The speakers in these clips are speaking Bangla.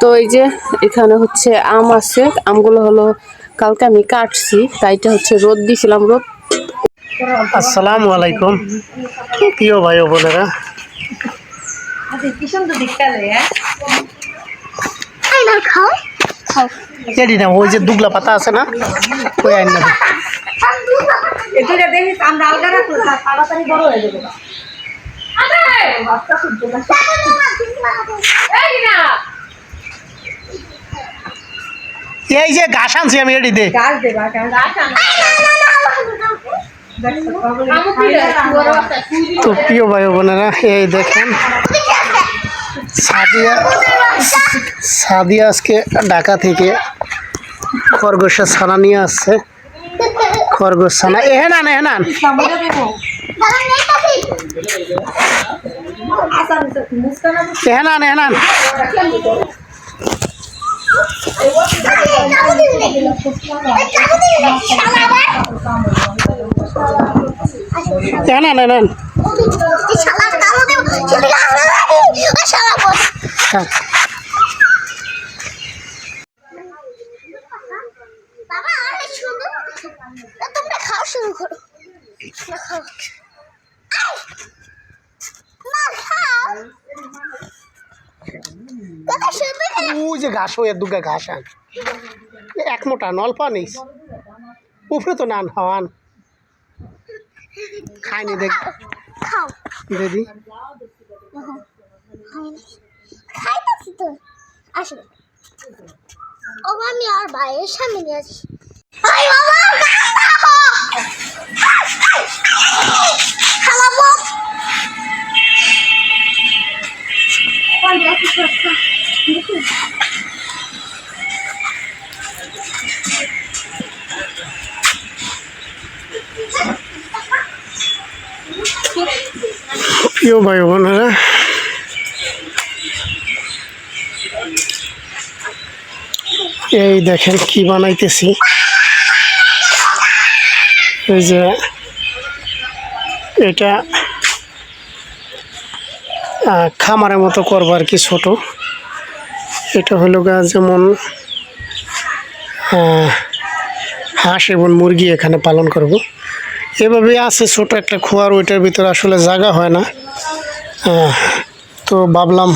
তো এই যে এখানে হচ্ছে আম আছে আমগুলো হলো কালকে আমি কাটছি তাই এটা হচ্ছে রোদ দিছিলাম রোদ আসসালামু আলাইকুম। প্রিয় ভাই ও বোনেরা। এডি না ওই যে দুগলা পাতা আছে না ওই আইন না এই যে ঘাস আনছি আমি এডিতে তো প্রিয় ভাই বোনেরা এই দেখেন সাদিয়া সাদিয়া আজকে ঢাকা থেকে খরগোশের ছানা নিয়ে আসছে। খরগোশ ছানা এহেন আন এহেন আন এহেন আন এহেন আন এহেন আন এহেন আন হ্যাঁ বাবা অনেক সুন্দর তা তোমরা খাওয়া শুরু করো না খাও ওই যে ঘাস ওই দুগা ঘাস আন। এক মোটা অল্প আনিস উপরে তো নান হওয়ান খাইনি দেখ খাও দিদি খাইতেছি তো। আসো। ও আমি আর ভাইয়ের সামনে নিয়ে আসি। বাবা প্রিয় ভাই বোনেরা এই দেখেন কি বানাইতেছি। এই যে এটা খামারের মতো করব আর কি ছোটো। এটা হলো গা যেমন হাঁস এবং মুরগি এখানে পালন করব। এভাবে আছে ছোট একটা খোয়ার, ওইটার ভিতরে আসলে জায়গা হয় না। তো ভাবলাম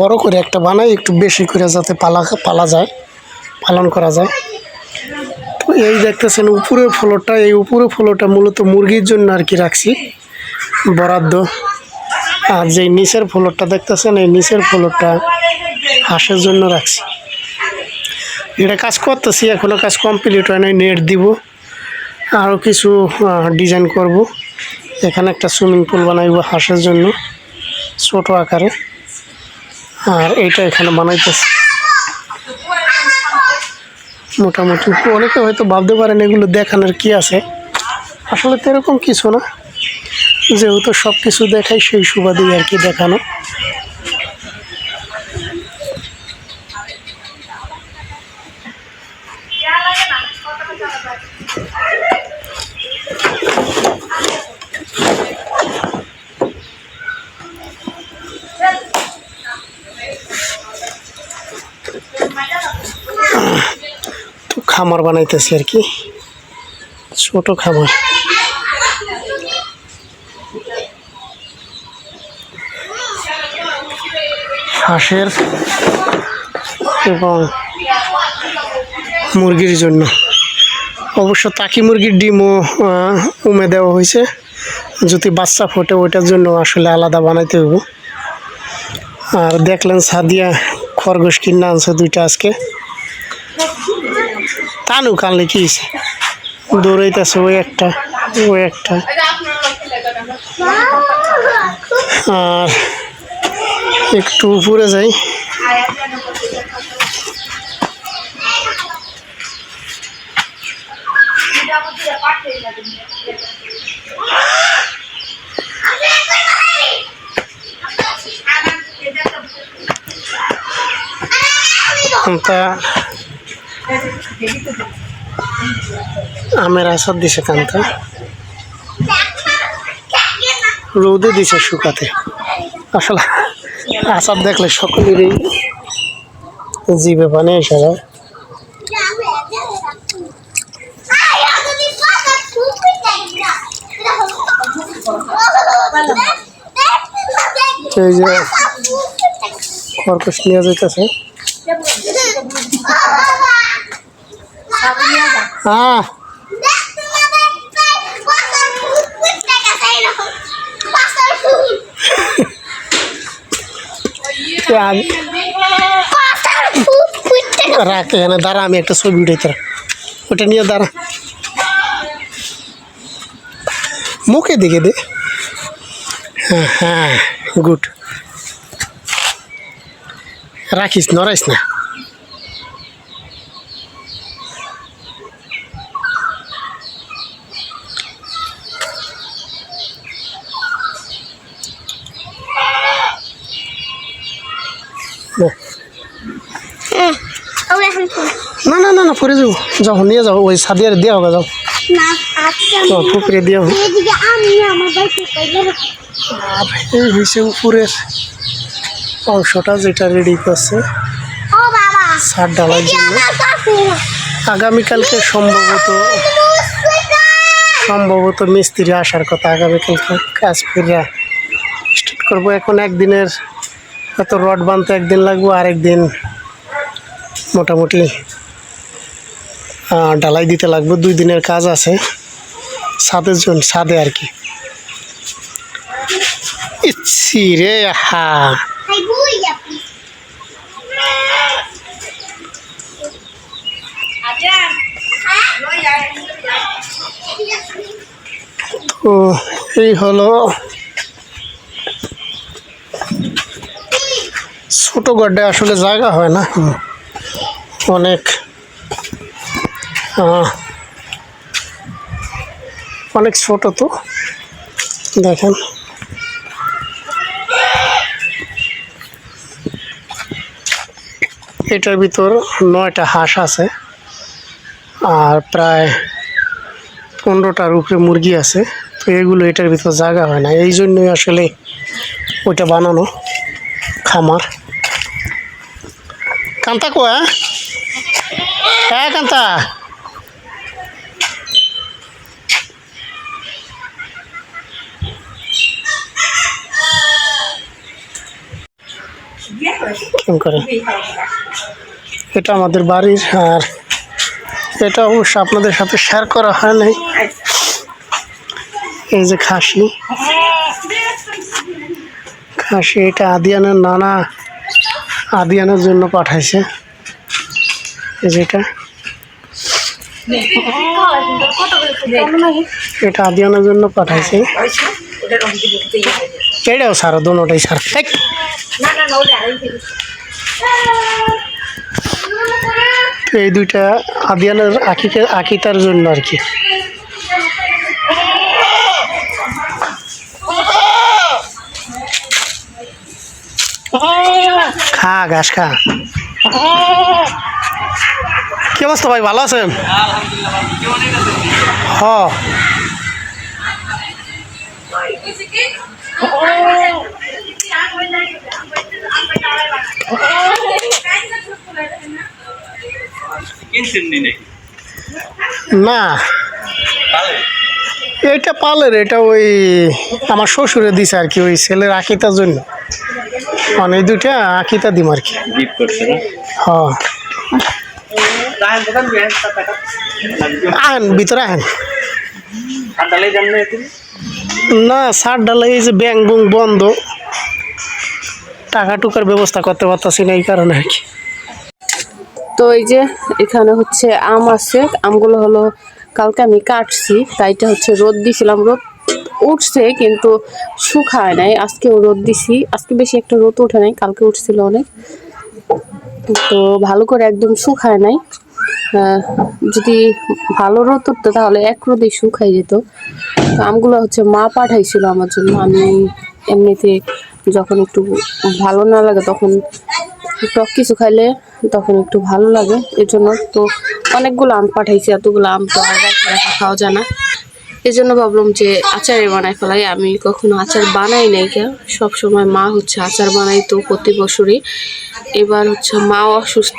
বড় করে একটা বানাই, একটু বেশি করে যাতে পালা পালা যায়, পালন করা যায়। তো এই দেখতেছেন উপরের ফ্লোরটা, এই উপরের ফ্লোরটা মূলত মুরগির জন্য আর কি রাখছি। বরাদ্দ। আর যে নিচের ফ্লোরটা দেখতেছেন, এই নিচের ফ্লোরটা হাঁসের জন্য রাখছি। এটা কাজ করতেছি এখনও কাজ কমপ্লিট হয় নাই নেট দিব। আরও কিছু ডিজাইন করব। এখানে একটা সুইমিং পুল বানাইব হাঁসের জন্য, ছোট আকারে। আর এইটা এখানে বানাইতেছি। মোটামুটি, অনেকে হয়তো ভাবতে পারেন এগুলো দেখানোর কি আছে। আসলে তো এরকম কিছু না। যেহেতু সব কিছু দেখাই সেই সুবাদেই আর কি দেখানো। খামার বানাইতেছি আর কি। ছোট খামার। হাঁসের এবং মুরগির জন্য। অবশ্য তাকি মুরগির ডিমও উমে দেওয়া হয়েছে। যদি বাচ্চা ফোটে, ওইটার জন্য আসলে আলাদা বানাইতে হইব। আর দেখলেন সাদিয়া খরগোশ কিনে আনছে দুইটা আজকে। তানু কানলে কি দৌড়াইতেছে ওই একটা ওই একটা। আর একটু উপরে যাই। আমের আসার দিছে কান্তা। রোদে দিছে শুকাতে। আসলে আসার দেখলে সকলেরই জিভে পানি এসে যায়। এই যে খরগোশ নিয়ে যেতেছে হ্যাঁ আমি- রাখ এখানে দাঁড়া আমি একটা ছবি উঠাইতে ওটা নিয়ে দাঁড়া। মুখে দেখে দে। হ্যাঁ হ্যাঁ গুড। রাখিস নড়াইস নে। পরে যাব যাও নিয়ে যাও ওই সাদিয়ার দিয়ে হবে যাও। পুকুরে হবে। আমার বাড়িতে আর এই হয়েছে উপরের অংশটা যেটা রেডি করছে। সার ঢালার জন্য আগামীকালকে সম্ভবত সম্ভবত মিস্ত্রি আসার কথা আগামীকালকে কাজ ফিরা স্টার্ট করব। এখন একদিনের হয়তো রড বানতে একদিন লাগবো আরেকদিন মোটামুটি ঢালাই দিতে লাগবে, দুই দিনের কাজ আছে। সাদের জন্য সাদে আর কি। ইচ্ছি রে, হা। তো এই হলো ছোট গড্ডায় আসলে জায়গা হয় না। অনেক অনেক ছোট তো। দেখেন। এটার ভিতর নয়টা হাঁস আছে। আর প্রায় পনেরোটার উপরে মুরগি আছে। তো এগুলো এটার ভিতর জায়গা হয় না। এই জন্যই আসলে ওইটা বানানো খামার। কান্তা কো হ্যাঁ? হ্যাঁ কান্তা। এটা আমাদের বাড়ির, আর এটা অবশ্য আপনাদের সাথে শেয়ার করা হয় নাই। এই যে খাসি। খাসি এটা আদিয়ানের নানা আদিয়ানের জন্য পাঠাইছে। এই যেটা এটা। আদিয়ানের জন্য পাঠাইছে। এটাও সারা দোনোটাই সার। এই, তো এই দুইটা আদিয়ানের আকিকে আকিতার জন্য আর কি। খা ঘাস খা। কি অবস্থা ভাই ভালো আছেন? হ। নি। এটা পালের, এটা ওই আমার শ্বশুরে দিছে আর কি, ওই ছেলের আকিতার জন্য। মানে এই দুইটা আকিতা দিম আর কি। হ্যাঁ। আহেন, ভিতরে আহেন। না সার ডালে এই যে ব্যাং বুং বন্ধ। টাকা টুকার ব্যবস্থা করতে পারতাছি না এই কারণে আর কি। তো এই যে এখানে হচ্ছে আম আছে, আমগুলো হলো কালকে আমি কাটছি, তাইটা হচ্ছে রোদ দিছিলাম। রোদ উঠছে কিন্তু শুকায় নাই, আজকেও রোদ দিছি। আজকে বেশি একটা রোদ ওঠে নাই, কালকে উঠছিল অনেক। তো ভালো করে একদম শুকায় নাই। যদি ভালো রোদ উঠতো তাহলে এক রোদে শুকাই যেত। তো আমগুলো হচ্ছে মা পাঠাইছিল আমার জন্য। আমি এমনিতে যখন একটু ভালো না লাগে তখন টক কিছু খাইলে তখন একটু ভালো লাগে। এর জন্য তো অনেকগুলো আম পাঠাইছি, এতগুলো আম তো রাখা খাওয়া যায় না। এই জন্য ভাবলাম যে আচারে বানাই ফেলাই। আমি কখনো আচার বানাই নাই কে সব সময় মা হচ্ছে আচার বানাই তো প্রতি বছরই। এবার হচ্ছে মাও অসুস্থ।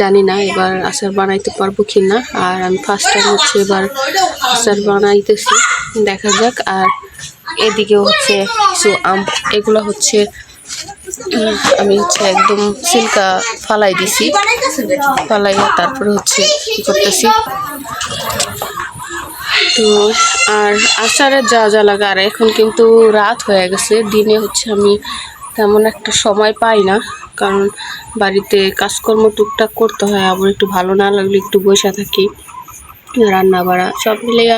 জানি না, এবার আচার বানাইতে পারব কি না আর আমি ফার্স্ট টাইম হচ্ছে এবার আচার বানাইতেছি, দেখা যাক। আর এদিকে হচ্ছে কিছু আম, এগুলো হচ্ছে আমি হচ্ছে একদম সিল্কা ফালাই দিছি। ফালাইয়া তারপরে হচ্ছে কি করতেছি? তো আর আচারে যা যা লাগে, আর এখন কিন্তু রাত হয়ে গেছে, দিনে হচ্ছে আমি তেমন একটা সময় পাই না। কারণ বাড়িতে কাজকর্ম টুকটাক করতে হয়, আবার একটু ভালো না লাগলে একটু বসে থাকি রান্না বাড়া সব মিলিয়ে।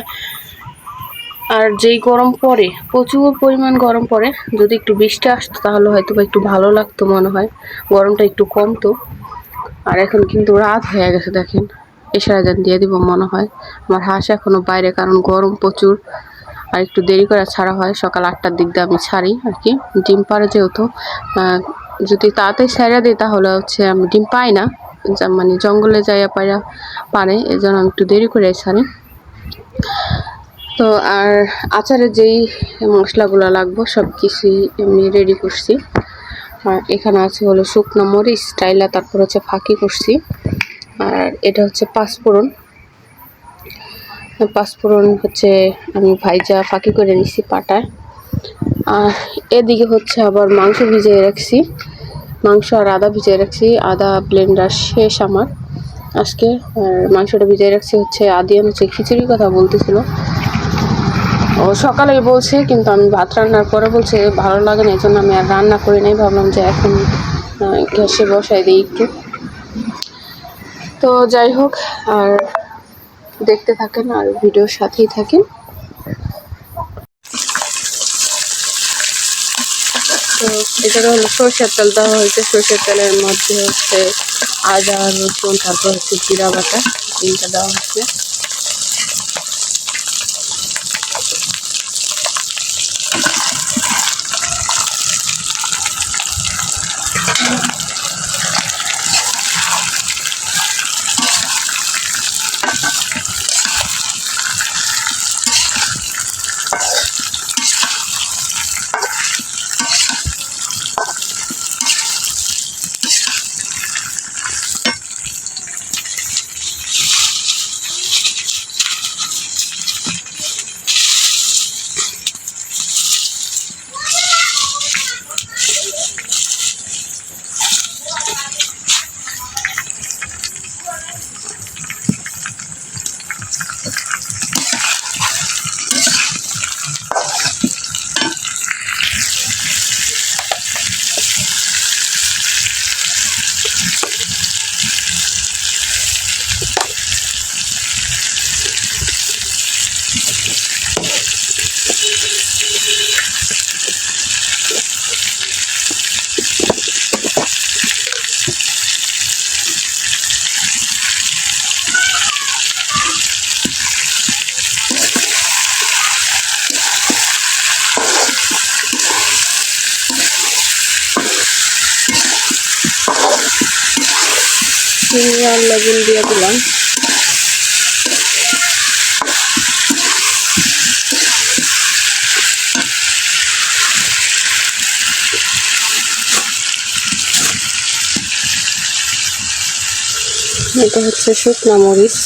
আর যেই গরম পড়ে, প্রচুর পরিমাণ গরম পড়ে, যদি একটু বৃষ্টি আসতো তাহলে হয়তো বা একটু ভালো লাগতো মনে হয়, গরমটা একটু কমতো। আর এখন কিন্তু রাত হয়ে গেছে দেখেন এশারা যান দিয়ে দিব মনে হয়। আমার হাঁস এখনও বাইরে, কারণ গরম প্রচুর, আর একটু দেরি করে ছাড়া হয়, সকাল আটটার দিক দিয়ে আমি ছাড়ি আর কি। ডিম পাড়ে যেহেতু যদি তাড়াতাড়ি ছেড়ে দিই তাহলে হচ্ছে আমি ডিম পাই না। মানে জঙ্গলে যাইয়া পাইয়া পারে এই জন্য আমি একটু দেরি করে ছাড়ি। তো আর আচারে যেই মশলাগুলো লাগবো, সব কিছুই আমি রেডি করছি। আর এখানে আছে হলো শুকনো মরিচ স্টাইলা তারপর হচ্ছে ফাঁকি করছি। আর এটা হচ্ছে পাঁচফোড়ন। পাঁচফোড়ন হচ্ছে আমি ভাইজা ফাঁকি করে নিছি পাটায়। আর এদিকে হচ্ছে আবার মাংস ভিজিয়ে রাখছি। মাংস আর আদা ভিজিয়ে রাখছি। আদা ব্লেন্ডার শেষ আমার। আজকে, আর মাংসটা ভিজিয়ে রাখছি হচ্ছে আদিয়ান হচ্ছে খিচুড়ির কথা বলতেছিল। ও সকালে বলছে, কিন্তু আমি ভাত রান্নার পরে বলছে, ভালো লাগে না এই জন্য আমি আর রান্না করি নাই। ভাবলাম যে এখন গ্যাসে বসাই দিই একটু। তো যাই হোক, আর দেখতে থাকেন, আর ভিডিওর সাথেই থাকেন। তো এটা হলো সরষের তেল দেওয়া হয়েছে। সরষের তেলের মধ্যে হচ্ছে আদা, রসুন, তারপর হচ্ছে জিরা বাটা তিনটা দেওয়া হচ্ছে। চিনি আর লবণ দিয়ে দিলাম। এটা হচ্ছে শুকনা মরিচ।